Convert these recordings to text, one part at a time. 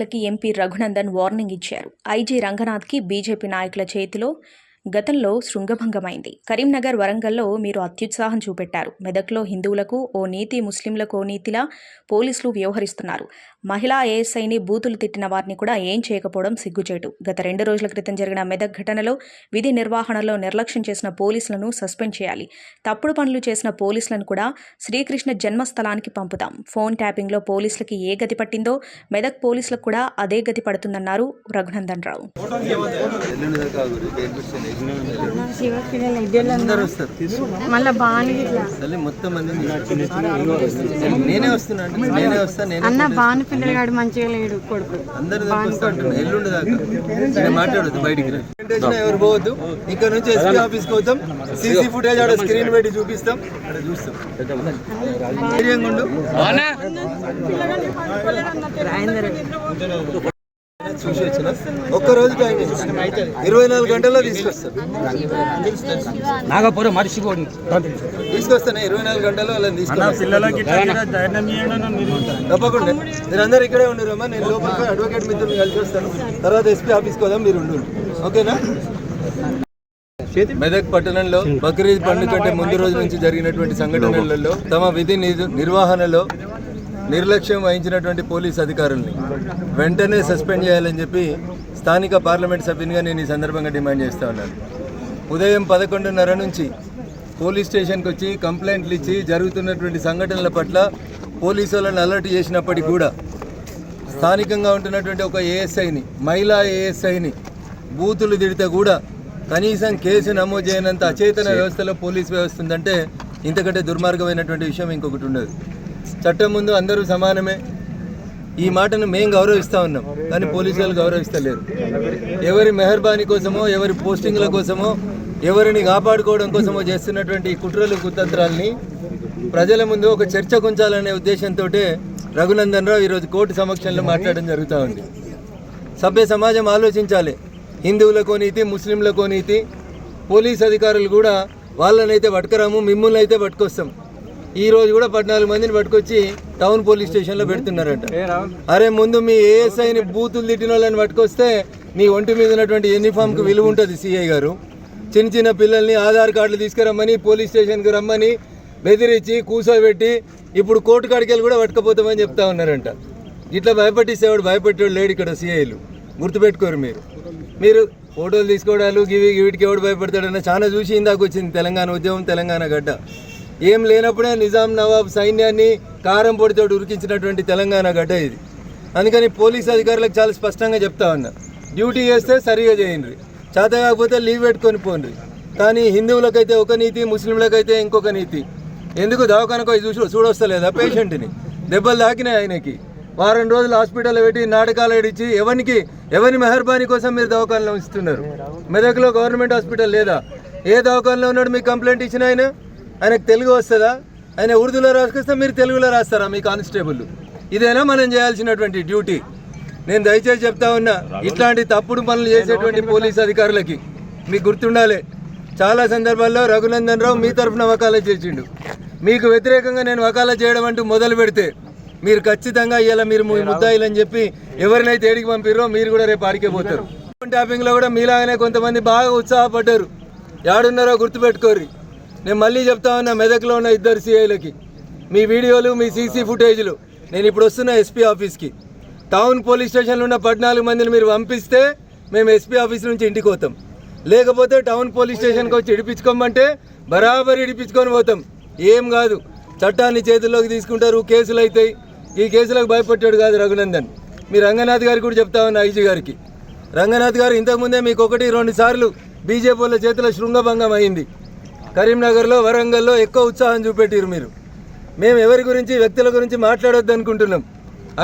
పోలీసులకి MP Raghunandan warning ఇచ్చారు. IG రంగనాథ్కి బీజేపీ నాయకుల చేతిలో గతంలో శృంగభంగమైంది. కరీంనగర్ వరంగల్లో మీరు అత్యుత్సాహం చూపెట్టారు. మెదక్లో హిందువులకు ఓ నీతి ముస్లింలకు ఓ నీతిలా పోలీసులు వ్యవహరిస్తున్నారు. మహిళా ఏఎస్ఐని బూతులు తిట్టిన వారిని కూడా ఏం చేయకపోవడం సిగ్గుచేటు. గత రెండు రోజుల క్రితం జరిగిన మెదక్ ఘటనలో విధి నిర్వహణలో నిర్లక్ష్యం చేసిన పోలీసులను సస్పెండ్ చేయాలి. తప్పుడు పనులు చేసిన పోలీసులను కూడా శ్రీకృష్ణ జన్మస్థలానికి పంపుతాం. ఫోన్ ట్యాపింగ్లో పోలీసులకి ఏ గతి పట్టిందో మెదక్ పోలీసులకు కూడా అదే గతి పడుతుందన్నారు రఘునందన్ రావు. అందరూ వస్తారు మళ్ళీ బాను ఇట్లా. తల్లి మొత్తం మంది నేనే వస్తున్నా అంటే నేనే వస్తా నేనే అన్న బాను పిల్లగాడు మంచిగా లేడు కొడుకు. అందరు ఎల్లుండి దాకా. మాట్లాడదు బయటికి ఎవరు పోవద్దు. ఇక్కడ నుంచి ఎస్పీ ఆఫీస్కి పోతాం. సీసీ ఫుటేజ్ ఆడ స్క్రీన్ పెట్టి చూపిస్తాం. అక్కడ చూస్తాం ధైర్యంగా ఉండు చూసి వచ్చిన. ఒక్క రోజు టైం. ఇరవై నాలుగు గంటల్లో తీసుకొస్తాను నాగపురం మరిచిపోండి తీసుకొస్తాను ఇరవై నాలుగు గంటల్లో వాళ్ళని తీసుకొస్తాను పిల్లలకి తప్పకుండా మీరు. అందరు ఇక్కడే ఉండరమ్మా నేను లోపల అడ్వకేట్ మిత్రులు కలిసి వస్తాను తర్వాత ఎస్పీ ఆఫీస్కి వదాం మీరు ఉండు ఓకేనా? మెదక్ పట్టణంలో బక్రీద్ పండుగ కంటే ముందు రోజు నుంచి జరిగినటువంటి సంఘటనలలో తమ విధి నిర్- నిర్వహణలో నిర్లక్ష్యం వహించినటువంటి పోలీస్ అధికారుల్ని వెంటనే సస్పెండ్ చేయాలని చెప్పి స్థానిక పార్లమెంట్ సభ్యునిగా నేను ఈ సందర్భంగా డిమాండ్ చేస్తా ఉన్నాను. ఉదయం పదకొండున్నర నుంచి పోలీస్ స్టేషన్కి వచ్చి కంప్లైంట్లు ఇచ్చి జరుగుతున్నటువంటి సంఘటనల పట్ల పోలీసు వాళ్ళని అలర్ట్ చేసినప్పటికీ కూడా స్థానికంగా ఉంటున్నటువంటి ఒక ఏఎస్ఐని మహిళా ఏఎస్ఐని బూతులు తిడితే కూడా కనీసం కేసు నమోదు చేయనంత అచేతన వ్యవస్థలో పోలీస్ వ్యవస్థ ఉందంటే ఇంతకంటే దుర్మార్గమైనటువంటి విషయం ఇంకొకటి ఉండదు. చట్టం ముందు అందరూ సమానమే. ఈ మాటను మేము గౌరవిస్తూ ఉన్నాం కానీ పోలీసు వాళ్ళు గౌరవిస్తలేరు. ఎవరి మెహర్బానీ కోసమో ఎవరి పోస్టింగ్ల కోసమో ఎవరిని కాపాడుకోవడం కోసమో చేస్తున్నటువంటి కుట్రలు కుతంత్రాల్ని ప్రజల ముందు ఒక చర్చ ఉంచాలనే ఉద్దేశంతో రఘునందన్ రావు ఈరోజు కోర్టు సమక్షంలో మాట్లాడడం జరుగుతూ ఉంది. సభ్య సమాజం ఆలోచించాలి. హిందువులకో నీతి ముస్లింలకో నీతి పోలీస్ అధికారులు కూడా వాళ్ళనైతే పట్టుకురాము మిమ్మల్ని అయితే పట్టుకొస్తాం. ఈ రోజు కూడా పద్నాలుగు మందిని పట్టుకొచ్చి టౌన్ పోలీస్ స్టేషన్లో పెడుతున్నారట. అరే ముందు మీ ఏఎస్ఐని బూతులు తిట్టిన వాళ్ళని పట్టుకొస్తే నీ ఒంటి మీద ఉన్నటువంటి యూనిఫామ్కి విలువ ఉంటుంది సిఐ గారు. చిన్న చిన్న పిల్లల్ని ఆధార్ కార్డులు తీసుకురమ్మని పోలీస్ స్టేషన్కి రమ్మని బెదిరించి కూర్చోబెట్టి ఇప్పుడు కోర్టు కాడికి వెళ్ళి కూడా పట్టుకపోతామని చెప్తా ఉన్నారంట. ఇట్లా భయపట్టిస్తేవాడు భయపెట్టేవాడు లేడు ఇక్కడ సిఐలు. గుర్తుపెట్టుకోరు మీరు. మీరు ఫోటోలు తీసుకోవడాలు గివి వీటికి ఎవడు భయపడతాడన్న చాలా చూసి ఇందాక వచ్చింది తెలంగాణ ఉద్యమం తెలంగాణ గడ్డ. ఏం లేనప్పుడే నిజాం నవాబ్ సైన్యాన్ని కారం పొడితోటి ఉరికించినటువంటి తెలంగాణ గడ్డ ఇది. అందుకని పోలీస్ అధికారులకు చాలా స్పష్టంగా చెప్తా ఉన్నా. డ్యూటీ చేస్తే సరిగా చేయండి చేత కాకపోతే లీవ్ పెట్టుకొని పోండి కానీ హిందువులకైతే ఒక నీతి ముస్లింలకైతే ఇంకొక నీతి. ఎందుకు దవాఖానకు చూసి చూడొస్తలేదా పేషెంట్ని? దెబ్బలు తాకినాయి ఆయనకి. వారం రోజులు హాస్పిటల్లో పెట్టి నాటకాలు ఏడిచి ఎవరికి ఎవరి మెహర్బానీ కోసం మీరు దవాఖానలో ఉంచుతున్నారు? మెదక్లో గవర్నమెంట్ హాస్పిటల్ లేదా? ఏ దవాఖానలో ఉన్నాడు మీకు కంప్లైంట్ ఇచ్చిన ఆయన? ఆయనకు తెలుగు వస్తుందా? ఆయన ఉర్దూలో రాసుకొస్తే మీరు తెలుగులో రాస్తారా మీ కానిస్టేబుల్ ఇదేనా మనం చేయాల్సినటువంటి డ్యూటీ? నేను దయచేసి చెప్తా ఉన్నా ఇట్లాంటి తప్పుడు పనులు చేసేటువంటి పోలీస్ అధికారులకి మీకు గుర్తుండాలి. చాలా సందర్భాల్లో రఘునందన్ రావు మీ తరఫున వకాలత్ చేసిండు. మీకు వ్యతిరేకంగా నేను వకాలత్ చేయడం అంటూ మొదలు పెడితే మీరు ఖచ్చితంగా ఇలా మీరు మీ ముద్దాయిలని చెప్పి ఎవరినైతే ఏడికి పంపిరో మీరు కూడా రేపు ఆడికే పోతారు. ట్యాపింగ్లో కూడా మీలాగానే కొంతమంది బాగా ఉత్సాహపడ్డారు. యాడున్నారో గుర్తుపెట్టుకోర్రి. నేను మళ్ళీ చెప్తా ఉన్నా మెదక్లో ఉన్న ఇద్దరు సీఐలకి మీ వీడియోలు మీ సీసీ ఫుటేజ్లు నేను ఇప్పుడు వస్తున్న ఎస్పీ ఆఫీస్కి టౌన్ పోలీస్ స్టేషన్లో ఉన్న పద్నాలుగు మందిని మీరు పంపిస్తే మేము ఎస్పీ ఆఫీస్ నుంచి ఇంటికి పోతాం. లేకపోతే టౌన్ పోలీస్ స్టేషన్కి వచ్చి ఇడిపించుకోమంటే బరాబర్ ఇడిపించుకొని పోతాం. ఏం కాదు. చట్టాన్ని చేతుల్లోకి తీసుకుంటారు కేసులు అవుతాయి ఈ కేసులకు భయపడ్డాడు కాదు రఘునందన్. మీ రంగనాథ్ గారికి కూడా చెప్తా ఉన్నా ఐజీ గారికి. రంగనాథ్ గారు ఇంతకుముందే మీకు ఒకటి రెండు సార్లు బీజేపీ వాళ్ళ చేతిలో శృంగభంగం అయింది. కరీంనగర్లో వరంగల్లో ఎక్కువ ఉత్సాహం చూపెట్టారు మీరు. మేము ఎవరి గురించి వ్యక్తుల గురించి మాట్లాడొద్దు అనుకుంటున్నాం.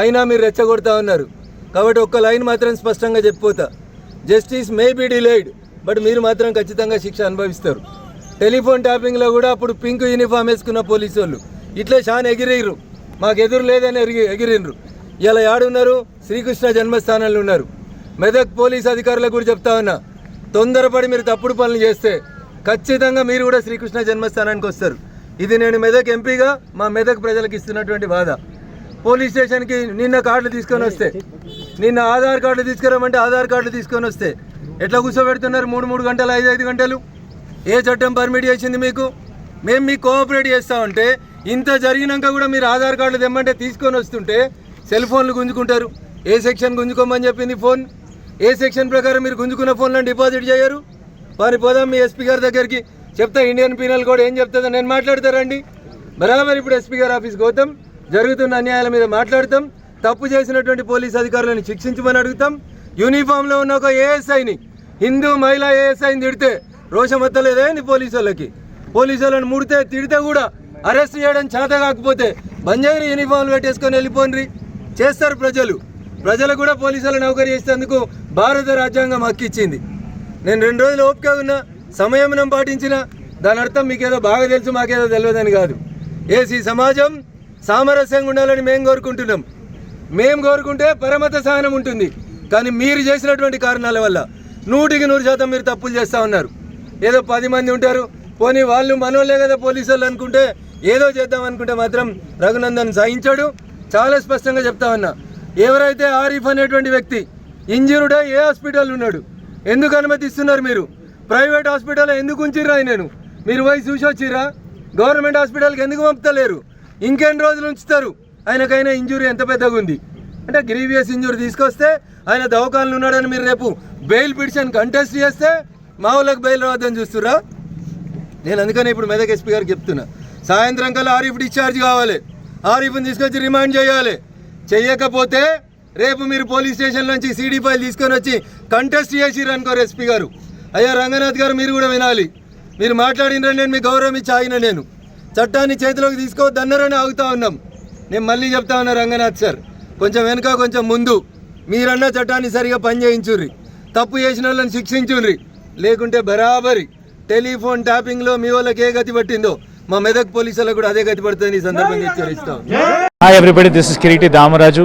అయినా మీరు రెచ్చగొడతా ఉన్నారు. కాబట్టి ఒక్క లైన్ మాత్రం స్పష్టంగా చెప్పిపోతా. Justice may be delayed but మీరు మాత్రం ఖచ్చితంగా శిక్ష అనుభవిస్తారు. టెలిఫోన్ ట్యాపింగ్లో కూడా అప్పుడు పింక్ యూనిఫామ్ వేసుకున్న పోలీసు వాళ్ళు ఇట్లే షాన్ ఎగిరిర్రు. మాకు ఎదురు లేదని ఎగిరి ఎగిరిండ్రు ఇలా యాడున్నారు శ్రీకృష్ణ జన్మస్థానంలో ఉన్నారు. మెదక్ పోలీస్ అధికారులకు కూడా చెప్తా ఉన్నా. తొందరపడి మీరు తప్పుడు పనులు చేస్తే ఖచ్చితంగా మీరు కూడా శ్రీకృష్ణ జన్మస్థానానికి వస్తారు. ఇది నేను మెదక్ ఎంపీగా మా మెదక్ ప్రజలకు ఇస్తున్నటువంటి బాధ. పోలీస్ స్టేషన్కి నిన్న కార్డులు తీసుకొని వస్తే నిన్న ఆధార్ కార్డులు తీసుకురమ్మంటే ఆధార్ కార్డులు తీసుకొని వస్తే ఎట్లా కూర్చోబెడుతున్నారు? మూడు మూడు గంటలు ఐదు ఐదు గంటలు? ఏ చట్టం పర్మిట్ చేసింది మీకు? మేము మీకు కోఆపరేట్ చేస్తామంటే ఇంత జరిగినాక కూడా మీరు ఆధార్ కార్డులు తెమ్మంటే తీసుకొని వస్తుంటే సెల్ ఫోన్లు గుంజుకుంటారు. ఏ సెక్షన్ గుంజుకోమని చెప్పింది ఫోన్ ఏ సెక్షన్ ప్రకారం మీరు గుంజుకున్న ఫోన్లను డిపాజిట్ చేయరు? వారి పోదాం మీ ఎస్పీ గారి దగ్గరికి. చెప్తా ఇండియన్ పీనల్ కోడ్ ఏం చెప్తుందో నేను మాట్లాడతారండి బరాబర్ ఇప్పుడు ఎస్పీ గారి ఆఫీస్కి పోతాం. జరుగుతున్న అన్యాయాల మీద మాట్లాడతాం. తప్పు చేసినటువంటి పోలీస్ అధికారులను శిక్షించమని అడుగుతాం. యూనిఫామ్లో ఉన్న ఒక ఏఎస్ఐని హిందూ మహిళా ఏఎస్ఐని తిడితే రోషం ఎత్తలేదే నీ పోలీసు వాళ్ళకి? పోలీసు వాళ్ళని ముడితే తిడితే కూడా అరెస్ట్ చేయడం చేత కాకపోతే బంజారీ యూనిఫామ్లు పెట్టేసుకొని వెళ్ళిపోండి. చేస్తారు ప్రజలు. ప్రజలు కూడా పోలీసుల నౌకరీ చేసేందుకు భారత రాజ్యాంగం హక్కిచ్చింది నేను రెండు రోజులు ఓపిక ఉన్నా సంయమనం పాటించిన దాని అర్థం మీకేదో బాగా తెలుసు మాకేదో తెలియదని కాదు. ఏసీ సమాజం సామరస్యంగా ఉండాలని మేము కోరుకుంటున్నాం. మేము కోరుకుంటే పరమత సహనం ఉంటుంది. కానీ మీరు చేసినటువంటి కారణాల వల్ల నూటికి నూరు శాతం మీరు తప్పులు చేస్తూ ఉన్నారు. ఏదో పది మంది ఉంటారు పోనీ వాళ్ళు మనోళ్ళే కదా పోలీసు వాళ్ళు అనుకుంటే ఏదో చేద్దాం అనుకుంటే మాత్రం రఘునందన్ సహించాడు. చాలా స్పష్టంగా చెప్తా ఉన్నా ఎవరైతే ఆరిఫ్ అనేటువంటి వ్యక్తి ఇంజురుడే ఏ హాస్పిటల్ ఉన్నాడు? ఎందుకు అనుమతిస్తున్నారు మీరు? ప్రైవేట్ హాస్పిటల్ ఎందుకు ఉంచిర్రా నేను? మీరు పోయి చూసి వచ్చిర్రా? గవర్నమెంట్ హాస్పిటల్కి ఎందుకు పంపుతలేరు? ఇంకెన్ని రోజులు ఉంచుతారు? ఆయనకైనా ఇంజురీ ఎంత పెద్దగా ఉంది? అంటే గ్రీవియస్ ఇంజురీ తీసుకొస్తే ఆయన దవకాలను ఉన్నాడని మీరు రేపు బెయిల్ పిటిషన్ కంటెస్ట్ చేస్తే మా వాళ్ళకి బెయిల్ రావద్దని చూస్తురా నేను అందుకనే ఇప్పుడు మెదక్ ఎస్పీ గారికి చెప్తున్నా. సాయంత్రం కల్లా ఆరిఫ్ డిశ్చార్జ్ కావాలి. ఆరిఫ్ని తీసుకొచ్చి రిమాండ్ చేయాలి. చేయకపోతే రేపు మీరు పోలీస్ స్టేషన్ నుంచి సీడీ ఫైల్ తీసుకొని వచ్చి కంటెస్ట్ చేసిర్రు అనుకోరు ఎస్పీ గారు. అయ్యా రంగనాథ్ గారు మీరు కూడా వినాలి. మీరు మాట్లాడినరని నేను మీ గౌరవం ఇచ్చి ఆగిన నేను. చట్టాన్ని చేతిలోకి తీసుకోవద్దన్నారని ఆగుతా ఉన్నాం. నేను మళ్ళీ చెప్తా ఉన్నా రంగనాథ్ సార్ కొంచెం వెనుక కొంచెం ముందు. మీరన్న చట్టాన్ని సరిగా పని చేయించుర్రి. తప్పు చేసిన వాళ్ళని శిక్షించుర్రి. లేకుంటే బరాబరి టెలిఫోన్ ట్యాపింగ్లో మీ వాళ్ళకి ఏ గతి పట్టిందో మా మెదక్ పోలీసులకు కూడా అదే గతి పడుతుంది ఈ సందర్భంగా హెచ్చరిస్తాం. Hi everybody, this is Kiriti Damaraju.